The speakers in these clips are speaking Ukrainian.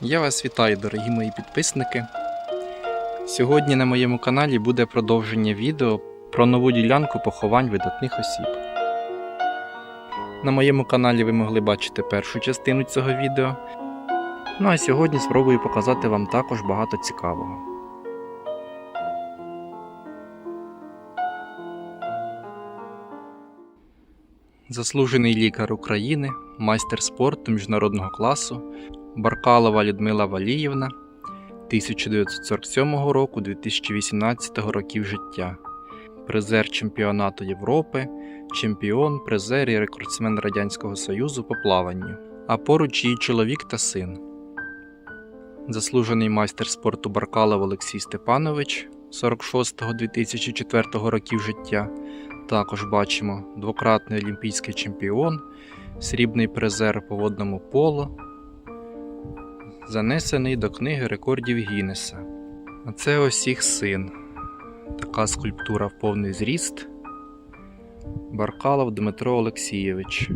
Я вас вітаю, дорогі мої підписники. Сьогодні на моєму каналі буде продовження відео про нову ділянку поховань видатних осіб. На моєму каналі ви могли бачити першу частину цього відео. Ну а сьогодні спробую показати вам також багато цікавого. Заслужений лікар України, майстер спорту міжнародного класу Баркалова Людмила Валіївна 1947 року 2018 років життя, призер чемпіонату Європи, чемпіон, призер і рекордсмен Радянського Союзу по плаванню, а поруч її чоловік та син. Заслужений майстер спорту Баркалов Олексій Степанович 46-2004 років життя. Також бачимо двократний олімпійський чемпіон, срібний призер по водному поло, занесений до книги рекордів Гіннеса. А це ось їх син. Така скульптура в повний зріст. Баркалов Дмитро Олексійович.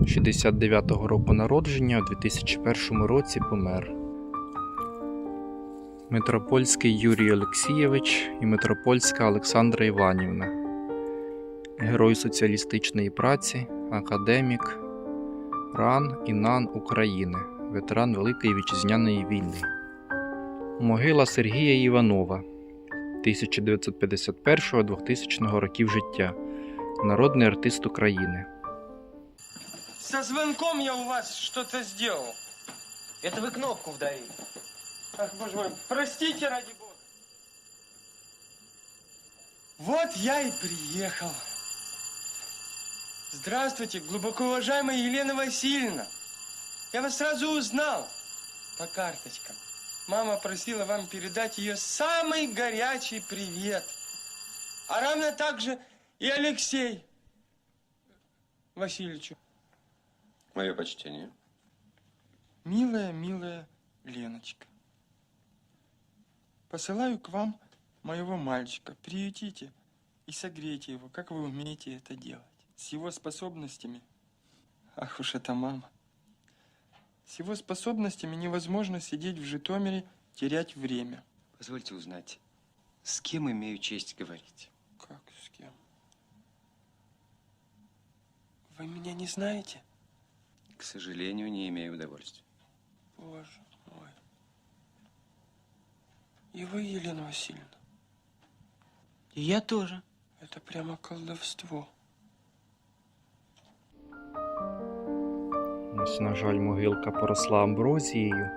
69-го року народження, у 2001 році помер. Митропольський Юрій Олексійович і Митропольська Олександра Іванівна. Герой соціалістичної праці, академік, РАН і НАН України, ветеран Великої Вітчизняної війни. Могила Сергія Іванова 1951-2000 років життя, народний артист України. Со звонком я у вас что-то сделал. Это вы кнопку вдавили. Ах, боже мой, простите ради бога. Вот я и приехал. Здравствуйте, глубоко уважаемая Елена Васильевна. Я вас сразу узнал по карточкам. Мама просила вам передать ее самый горячий привет. А равно также и Алексей Васильевичу. Мое почтение. Милая, милая Леночка, посылаю к вам моего мальчика. Приютите и согрейте его, как вы умеете это делать. С его способностями... Ах уж эта мама. С его способностями невозможно сидеть в Житомире, терять время. Позвольте узнать, с кем имею честь говорить? Как с кем? Вы меня не знаете? К сожалению, не имею удовольствия. Боже мой. И вы, Елена Васильевна, И я тоже. это прямо колдовство. Ось, на жаль, могилка поросла амброзією.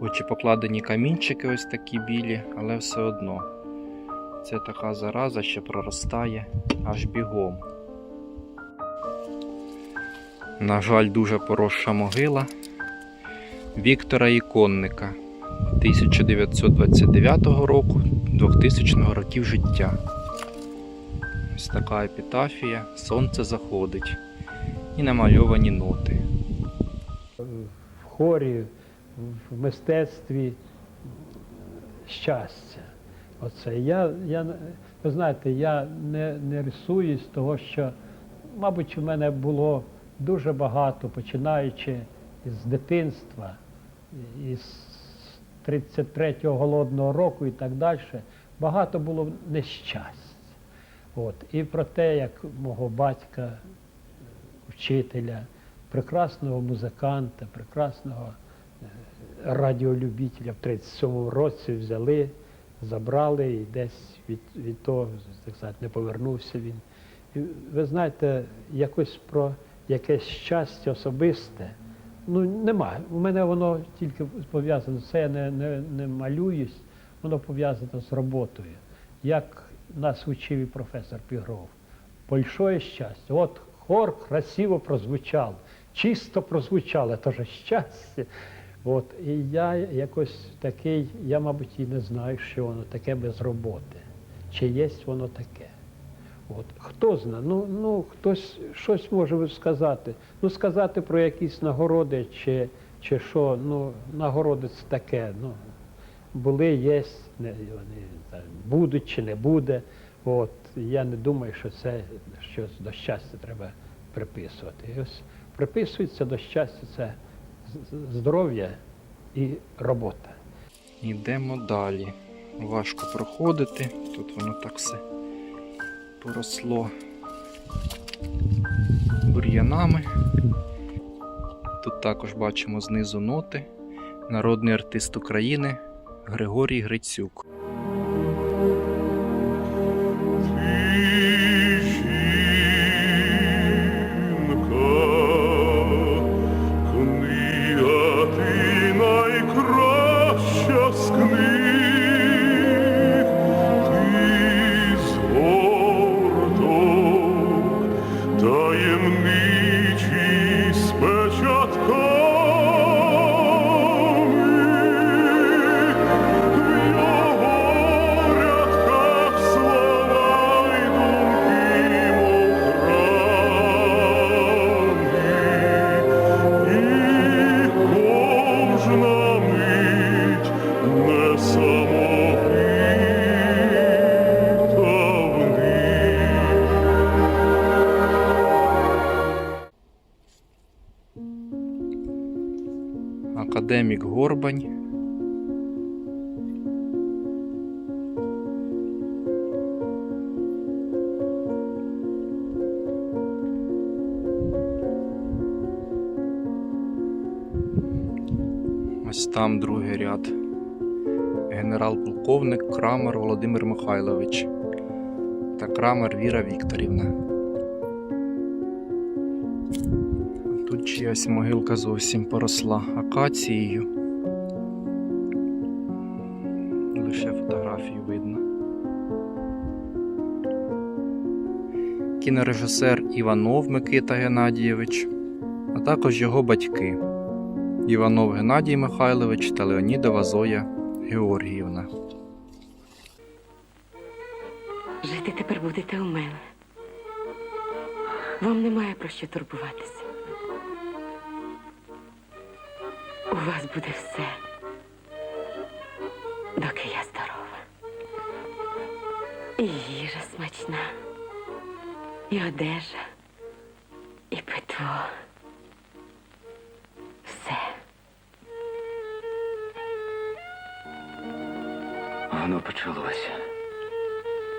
Хоч і покладені камінчики ось такі білі, але все одно. Це така зараза, що проростає аж бігом. На жаль, дуже поросша могила Віктора Іконника 1929 року 2000 років життя. Ось така епітафія, сонце заходить і намальовані ноти. в хорі, в мистецтві щастя. Оце. Я, я, ви знаєте, я не, не рисую з того, що, мабуть, у мене було дуже багато, починаючи з дитинства, із 33-го голодного року і так далі, багато було нещастя. От. І про те, як мого батька, вчителя, прекрасного музиканта, прекрасного е, радіолюбителя в 37-му році взяли, забрали і десь від, від того, так сказати, не повернувся він. І ви знаєте, якось про якесь щастя особисте. Ну, немає. У мене воно тільки пов'язано, це я не, не, не малююсь, воно пов'язано з роботою. Як нас учив і професор Пігров. Большое щастя. От хор красиво прозвучав, чисто прозвучало, це ж щастя. От, і я якось такий, я, мабуть, і не знаю, що воно таке без роботи. Чи є воно таке. От. Хто знає, ну, ну хтось щось може сказати. Ну, сказати про якісь нагороди чи, чи що, ну, нагороди це таке. Ну, були, є, не, вони будуть чи не буде. От, я не думаю, що це щось до щастя треба приписувати. І ось приписується до щастя це здоров'я і робота. Йдемо далі. Важко проходити. Тут воно так все поросло бур'янами. Тут також бачимо знизу ноти. Народний артист України Григорій Грицюк. Горбань. Ось там другий ряд. Генерал-полковник Крамер Володимир Михайлович та Крамер Віра Вікторівна. Тут чиясь могилка зовсім поросла акацією. Лише фотографію видно. Кінорежисер Іванов Микита Геннадійович, а також його батьки Іванов Геннадій Михайлович та Леонідова Зоя Георгіївна. Жити тепер будете у мене. Вам немає про що турбуватися. У вас буде все, І їжа смачна, і одежа, і питво. Все. Воно почалося.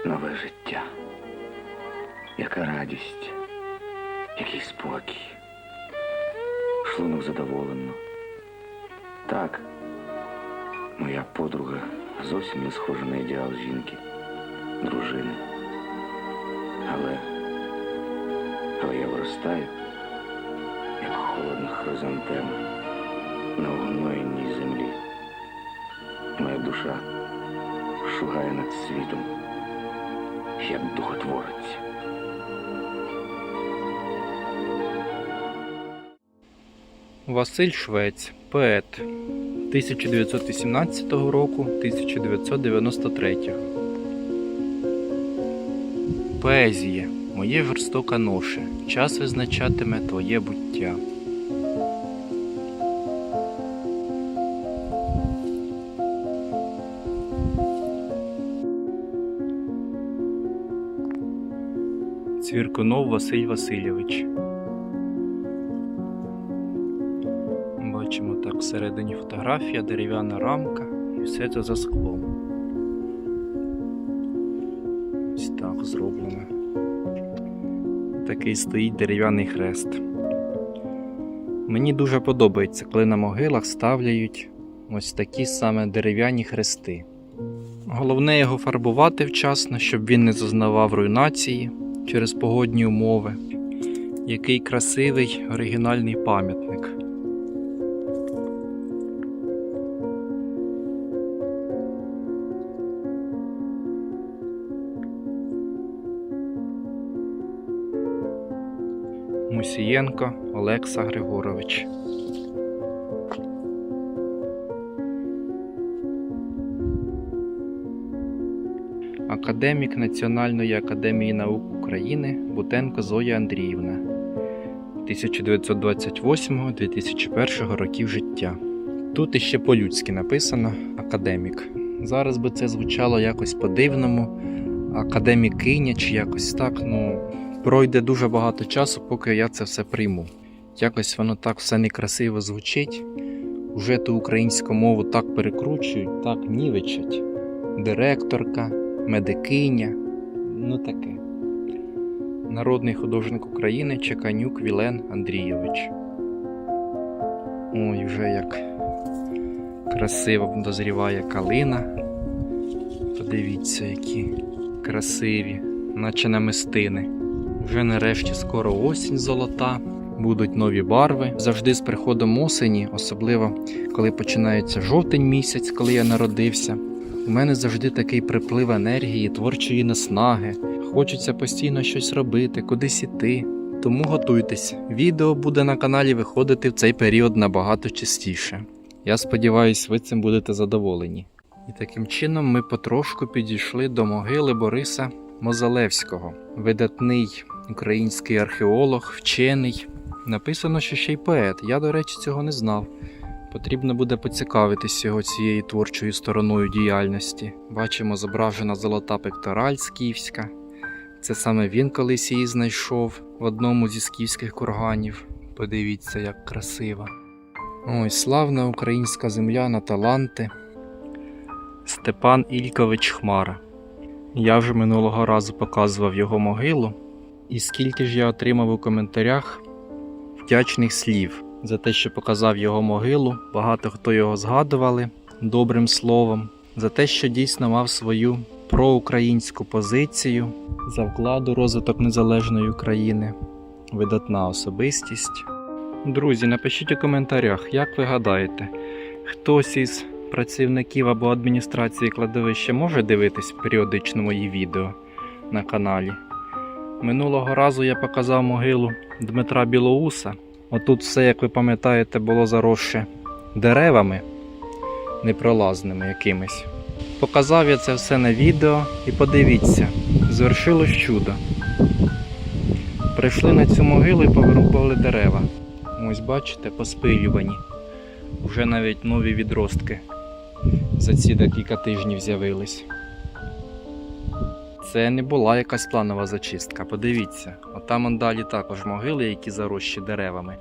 Нове життя. Яка радість, який спокій. Шлунок задоволено. Так, моя подруга зовсім не схожа на ідеал жінки, дружини. Але, але я виростаю, як холодна хризантема на огноєнній землі. Моя душа шугає над світом, як духотворець. Василь Швець, поет 1918 року 1993. Поезія. Моє жорстока ноше. Час визначатиме твоє буття. Цвіркунов Василь Васильович. Бачимо так всередині фотографія, дерев'яна рамка і все це за склом. Зроблено. Такий стоїть дерев'яний хрест. Мені дуже подобається, коли на могилах ставляють ось такі саме дерев'яні хрести. Головне його фарбувати вчасно, щоб він не зазнавав руйнації через погодні умови. Який красивий оригінальний пам'ятник. Мусієнко Олекса Григорович. Академік Національної академії наук України Бутенко Зоя Андріївна 1928-2001 років життя. Тут іще по-людськи написано академік. Зараз би це звучало якось по-дивному, академікиня чи якось так. Ну, пройде дуже багато часу, поки я це все прийму. Якось воно так все некрасиво звучить. Уже ту українську мову так перекручують, так нівечать. Директорка, медикиня, ну таке. Народний художник України Чеканюк Вілен Андрійович. Ой, вже як красиво дозріває калина. Подивіться, які красиві, наче намистини. Вже нарешті скоро осінь золота, будуть нові барви. Завжди з приходом осені, особливо коли починається жовтень місяць, коли я народився. У мене завжди такий приплив енергії, творчої наснаги. Хочеться постійно щось робити, кудись іти. Тому готуйтесь, відео буде на каналі виходити в цей період набагато частіше. Я сподіваюся, ви цим будете задоволені. І таким чином ми потрошку підійшли до могили Бориса Мозалевського, видатний український археолог, вчений. Написано, що ще й поет. Я, до речі, цього не знав. Потрібно буде поцікавитись його цією творчою стороною діяльності. Бачимо зображена золота пектораль скіфська. Це саме він колись її знайшов в одному зі скіфських курганів. Подивіться, як красиво. Ой, славна українська земля на таланти. Степан Ількович Хмара. Я вже минулого разу показував його могилу, і скільки ж я отримав у коментарях вдячних слів за те, що показав його могилу. Багато хто його згадували добрим словом, за те, що дійсно мав свою проукраїнську позицію за вклад у розвиток незалежної України, видатна особистість. Друзі, напишіть у коментарях, як ви гадаєте, хтось із працівників або адміністрації кладовища може дивитись періодично мої відео на каналі. Минулого разу я показав могилу Дмитра Білоуса. Отут все, як ви пам'ятаєте, було заросше деревами непролазними якимись. Показав я це все на відео і подивіться, звершилось чудо. Прийшли на цю могилу і повирубали дерева. Ось бачите, поспилювані. Уже навіть нові відростки за ці декілька тижнів з'явились. Це не була якась планова зачистка. Подивіться, отам он далі також могили, які зарощі деревами,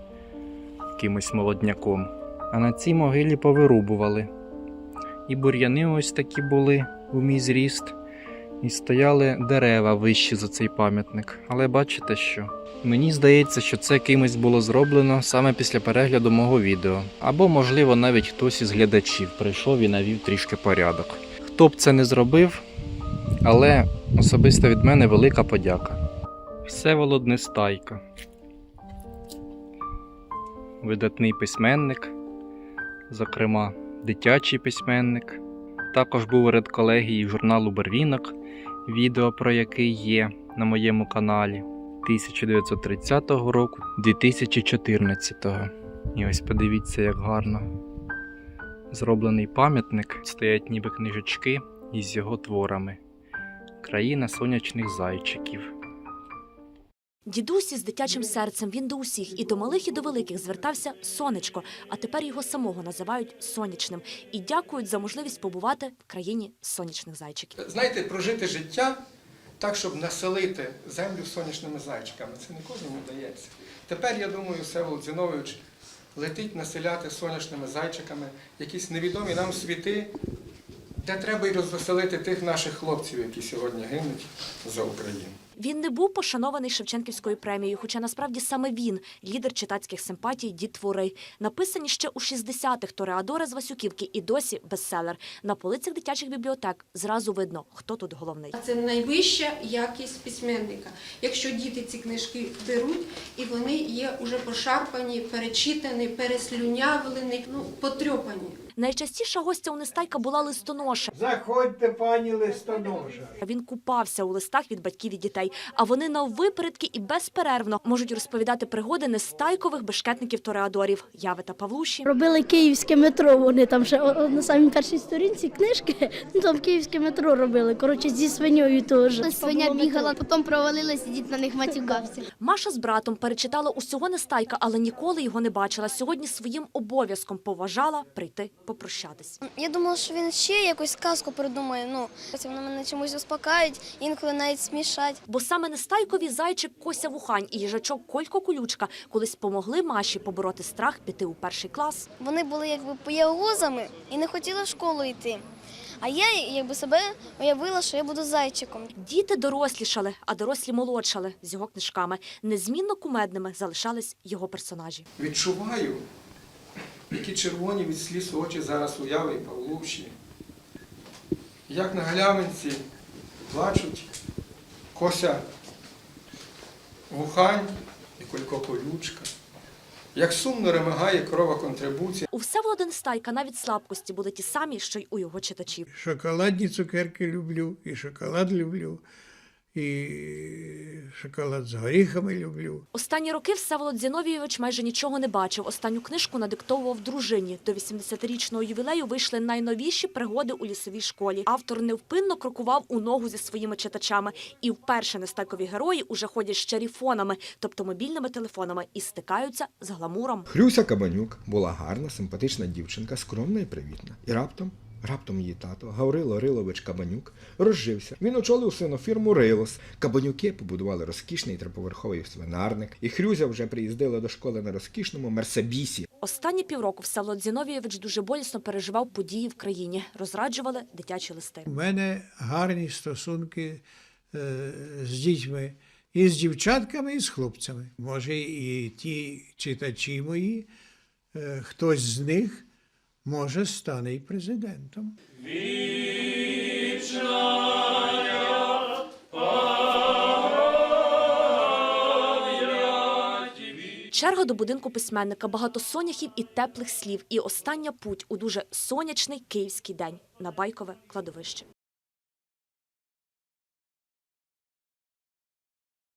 якимось молодняком. А на цій могилі повирубували. І бур'яни ось такі були у мій зріст, і стояли дерева вищі за цей пам'ятник. Але бачите що? Мені здається, що це кимось було зроблено саме після перегляду мого відео. Або, можливо, навіть хтось із глядачів прийшов і навів трішки порядок. Хто б це не зробив, але особисто від мене велика подяка. Всеволод Нестайко. Видатний письменник, зокрема, дитячий письменник. Також був редколегії журналу Барвінок, відео про який є на моєму каналі 1930 року 2014. І ось подивіться, як гарно зроблений пам'ятник. Стоять ніби книжечки із його творами. Країна сонячних зайчиків. Дідусь із дитячим серцем він до усіх, і до малих, і до великих звертався сонечко, а тепер його самого називають сонячним і дякують за можливість побувати в країні сонячних зайчиків. Знаєте, прожити життя так, щоб населити землю сонячними зайчиками. Це не кожному вдається. Тепер, я думаю, Всеволод Зінович летить населяти сонячними зайчиками якісь невідомі нам світи, де треба й розвеселити тих наших хлопців, які сьогодні гинуть за Україну. Він не був пошанований Шевченківською премією, хоча насправді саме він лідер читацьких симпатій дід твори. Написані ще у 60-х Тореадори з Васюківки і досі бестселер. На полицях дитячих бібліотек зразу видно, хто тут головний. Це найвища якість письменника. Якщо діти ці книжки беруть, і вони є уже пошарпані, перечитані, переслюнявлені, ну потрьопані. Найчастіша гостя у Нестайка була листоноша. Заходьте, пані листоножа. Він купався у листах від батьків і дітей, а вони наввипередки і безперервно можуть розповідати пригоди нестайкових бешкетників Тореадорів Яви та Павлуші. Робили київське метро. Вони там ще на самій першій сторінці книжки. Ну там київське метро робили. Коротше, зі свиньою теж. Свиня бігала, потім провалилась, і дід на них матюкався. Маша з братом перечитала усього Нестайка, але ніколи його не бачила. Сьогодні своїм обов'язком поважала прийти попрощатись. Я думала, що він ще якусь сказку придумає. Ну, це вони мене чомусь успокають, інколи навіть смішать. Бо саме Нестайкові зайчик Кося Вухань і їжачок Колько Колючка колись помогли Маші побороти страх піти у перший клас. Вони були якби поєгозами і не хотіли в школу йти. А я якби себе уявила, що я буду зайчиком. Діти дорослішали, а дорослі молодшали з його книжками. Незмінно кумедними залишались його персонажі. Відчуваю, які червоні від сліз очі зараз у Яви і Павлуші. Як на галявинці плачуть Кося Вухань і Колько Колючка. Як сумно ремагає крова контрибуція. У Всеволодин Стайка навіть слабкості були ті самі, що й у його читачів. Шоколадні цукерки люблю, і шоколад люблю, і шоколад з горіхами люблю. Останні роки Всеволод Зіновійович майже нічого не бачив. Останню книжку надиктовував дружині. До 80-річного ювілею вийшли найновіші пригоди у лісовій школі. Автор невпинно крокував у ногу зі своїми читачами. І вперше нестайкові герої уже ходять з чаріфонами, тобто мобільними телефонами, і стикаються з гламуром. Хрюся Кабанюк була гарна, симпатична дівчинка, скромна і привітна. І раптом, раптом її тато, Гаврило Рилович Кабанюк, розжився. Він очолив свинофірму Рилос. Кабанюки побудували розкішний триповерховий свинарник, і Хрюзя вже приїздила до школи на розкішному мерсебісі. Останні півроку Всеволод Зіновійович дуже болісно переживав події в країні. Розраджували дитячі листи. У мене гарні стосунки е, з дітьми, і з дівчатками, і з хлопцями. Може, і ті читачі мої, е, хтось з них може стане і президентом. Черга до будинку письменника, багато соняхів і теплих слів. І остання путь у дуже сонячний київський день на байкове кладовище.